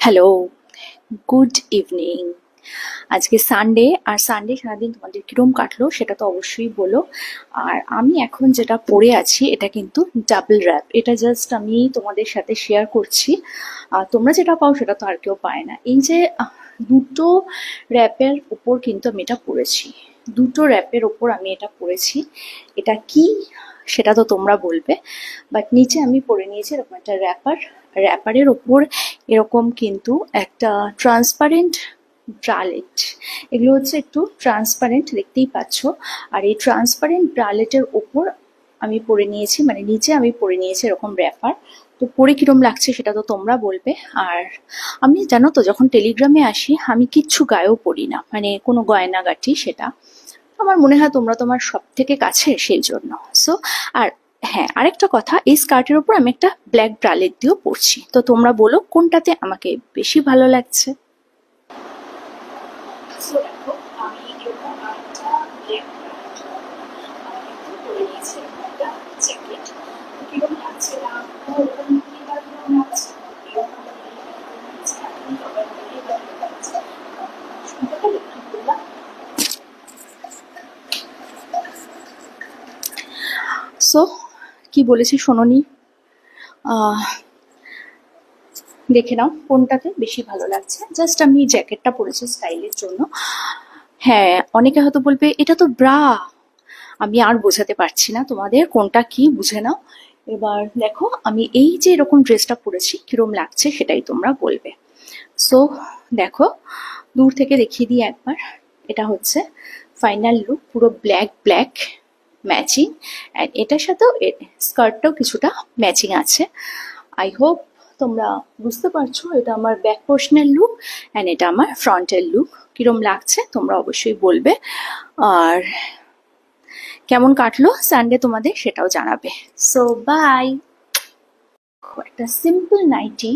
Hello good evening আজকে Sunday আর Sunday সারাদিন তোমাদের কিরম কাটলো সেটা তো অবশ্যই বলো। আর আমি এখন যেটা পরে আছি, এটা কিন্তু ডাবল র্যাপ এটা জাস্ট আমি তোমাদের সাথে শেয়ার করছি। আর তোমরা যেটা পাও সেটা তো আর কেউ পায় না। এই যে দুটো র্যাপের উপর কিন্তু আমি এটা পরেছি দুটো র্যাপের ওপর আমি এটা পরেছি এটা কি? সেটা তো তোমরা বলবে। বাট নিচে আমি পরে নিয়েছি এরকম একটা র্যাপার র্যাপারের ওপর এরকম কিন্তু একটা ট্রান্সপারেন্ট ব্রালেট এগুলো হচ্ছে একটু ট্রান্সপারেন্ট দেখতেই পাচ্ছ। আর এই ট্রান্সপারেন্ট ব্রালেটের ওপর আমি পরে নিয়েছি মানে নিচে আমি পরে নিয়েছি এরকম র্যাপার তো পরে কিরম লাগছে সেটা তো তোমরা বলবে। আর আমি জানো তো, যখন টেলিগ্রামে আসি, আমি কিচ্ছু গায়েও পড়ি না। মানে কোনো গয়নাগাটি সেটা। আমার মনে হয় তোমরা তোমার সব থেকে কাছে সেই জন্য। সো আর হ্যাঁ আরেকটা কথা, এই স্কার্টের উপর আমি একটা ব্ল্যাক ব্রালেট দিয়েও পরছি। তো তোমরা বলো, কোনটাতে আমাকে বেশি ভালো লাগছে? এরকম আরেকটা black brand, আহ, কিন্তু পরে নিয়েছি এরকম একটা jacket। তো কীরকম লাগছে না, তো ওরকম কি বা কীরকম লাগছে? এরকম হলে এরকম লাগছে, এখন সবাই বলে এবার এরকম লাগছে। আহ, শুনতে পেলে কি বললাম? সো কি বলেছি আহ, দেখে নাও কোনটাতে বেশি ভালো লাগছে। জাস্ট আমি জ্যাকেটটা পরেছি স্টাইলের জন্য। হ্যাঁ অনেকে হয়তো বলবে এটা তো ব্রা। আমি আর বোঝাতে পারছি না তোমাদের কোনটা কি বুঝে নাও। এবার দেখো আমি এই যে এরকম ড্রেসটা পরেছি কিরম লাগছে সেটাই তোমরা বলবে। সো দেখো দূর থেকে দেখিয়ে দিই একবার। এটা হচ্ছে ফাইনাল লুক পুরো ব্ল্যাক ব্ল্যাক ম্যাচিং অ্যান্ড এটার সাথেও স্কার্টটাও কিছুটা ম্যাচিং আছে। আই হোপ তোমরা বুঝতে পারছ এটা আমার ব্যাক পোর্শনের লুক অ্যান্ড এটা আমার ফ্রন্টের লুক কিরম লাগছে তোমরা অবশ্যই বলবে। আর কেমন কাটলো সানডে তোমাদের সেটাও জানাবে। সো বাই একটা সিম্পল নাইটি